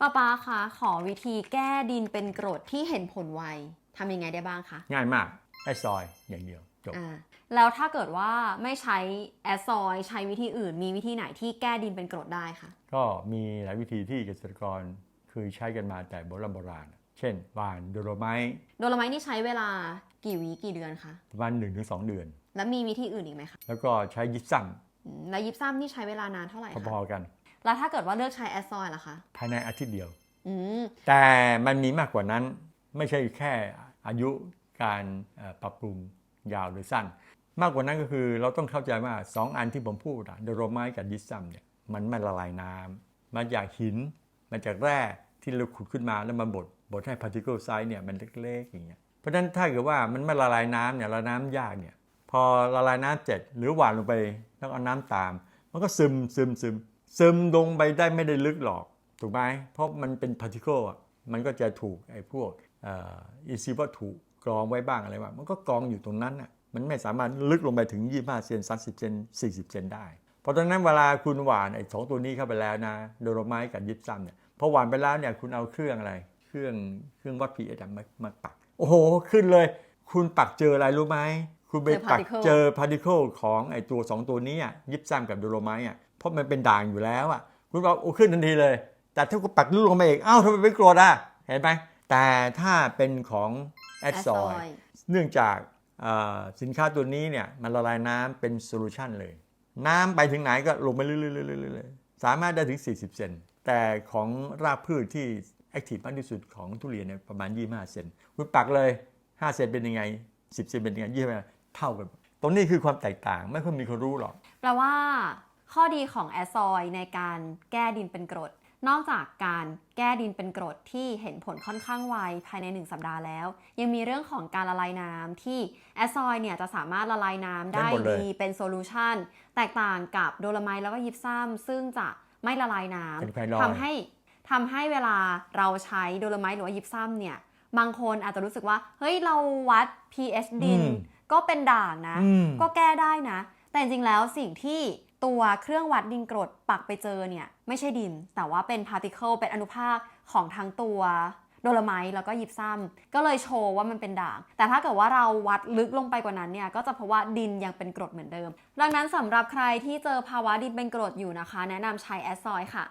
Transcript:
ป้าป้าคะขอวิธีแก้ดินเป็นกรดที่เห็นผลไวทำยังไงได้บ้างคะง่ายมากแอดซอยอย่างเดียวจบอ่าแล้วถ้าเกิดว่าไม่ใช้แอสซอยใช้วิธีอื่น มีวิธีไหนที่แก้ดินเป็นกรดได้คะก็มีหลายวิธีที่เกษตรกรคือใช้กันมาแต่โบราณโบราณ เช่นหว่านโดโลไมต์โดโลไมต์นี่ใช้เวลากี่วีกี่เดือนคะประมาณ1-2 เดือน แล้วมีวิธีอื่นอีกไหมคะแล้วก็ใช้ยิปซัมอืมแล้วยิปซัมนี่ใช้เวลานานเท่าไหร่พคะอๆกัน แล้วถ้าเกิดว่าเลือกใช้แอสซอยล่ะคะ ภายในอาทิตย์เดียวอืมแต่มันมีมากกว่านั้นไม่ใช่แค่อายุการเอ่อปรับปรุงยาวหรือสั้น มากกว่านั้นก็คือเราต้องเข้าใจว่า 2 อันที่ผมพูดอะโดโรไมต์กับยิปซัมเนี่ยมันไม่ละลายน้ำมาจากหินมาจากแร่ที่เราขุดขึ้นมาแล้วมาบดบดให้พาร์ติเคิลไซส์เนี่ยมันเล็กๆอย่างเงี้ยเพราะฉะนั้นถ้าเกิดว่ามันไม่ละลายน้ำเนี่ยละลายน้ำยากเนี่ยพอละลายน้ำเสร็จหรือหวานลงไปแล้วเอาน้ำตาม มันก็ซึมซึมซึม ซึมลงไปได้ไม่ได้ลึกหรอก ถูกไหมเพราะมันเป็นพาร์ติเคิลอะมันก็จะถูกไอ้พวกเอินทรีย์วัตถุกรองไว้บ้างอะไรบ้างมันก็กรองอยู่ตรงนั้นอะมันไม่สามารถลึกลงไปถึง 25 เซน30 เซน40 เซนได้ เพราะฉะนั้นเวลาคุณหวานไอ้สองตัวนี้เข้าไปแล้วนะโดโลไมต์กับยิปซัมเนี่ยพอหวานไปแล้วเนี่ยคุณเอาเครื่องอะไร เครื่องเครื่องวัด pH อะมามาปัก โอ้โห ขึ้นเลย คุณปักเจออะไรรู้ไหมคุณไปปักเจอพาร์ติเคิลของไอ้ตัวสองตัวนี้อะยิปซัมกับโดโลไมต์อะ เพราะมันเป็นด่างอยู่แล้วอะคุณบอกโอ้ขึ้นทันทีเลย แต่ถ้าคุณปักลึกลงไปอีกอ้าวทำไมไม่กรดอะเห็นไหมแต่ถ้าเป็นของแอดซอยเนื่องจากเอ่อสินค้าตัวนี้เนี่ยมันละลายน้ำเป็นโซลูชันเลย น้ำไปถึงไหนก็ลงไปเรื่อยๆๆๆๆสามารถได้ถึง 40 เซนแต่ของรากพืชที่แอคทีฟมากที่สุดของทุเรียนเนี่ยประมาณ 25 เซนคุณปักเลย 5 เซนเป็นยังไง 10 เซนเป็นยังไง25เท่ากัน ตรงนี้คือความแตกต่างไม่ค่อยมีคนรู้หรอกแปลว่า ข้อดีของแอสซอยในการแก้ดินเป็นกรด นอกจากการแก้ดินเป็นกรดที่เห็นผลค่อนข้างไวภายใน 1 สัปดาห์แล้ว ยังมีเรื่องของการละลายน้ำที่แอสซอยเนี่ยจะสามารถละลายน้ำได้ได้หมดเลยดีเป็นโซลูชันแตกต่างกับโดโลไมต์แล้วก็ยิปซัมซึ่งจะไม่ละลายน้เป็นไฟลอำยทำให้ทำให้เวลาเราใช้โดโลไมต์หรือว่ายิปซัมเนี่ยบางคนอาจจะรู้สึกว่า เฮ้ย เราวัด pH ดินอืมก็เป็นด่างนะอืมก็แก้ได้นะ แต่จริงๆแล้วสิ่งที่ ตัวเครื่องวัดดินกรดปักไปเจอเนี่ยไม่ใช่ดิน แต่ว่าเป็นพาร์ติเคิลเป็นอนุภาคของทั้งตัวโดลไมต์แล้วก็ยิบซ้ำก็เลยโชว์ว่ามันเป็นด่าง แต่ถ้าเกิดว่าเราวัดลึกลงไปกว่านั้นเนี่ย ก็จะพบว่าดินยังเป็นกรดเหมือนเดิม ดังนั้นสำหรับใครที่เจอภาวะดินเป็นกรดอยู่นะคะ แนะนำใช้แอสซอยค่ะ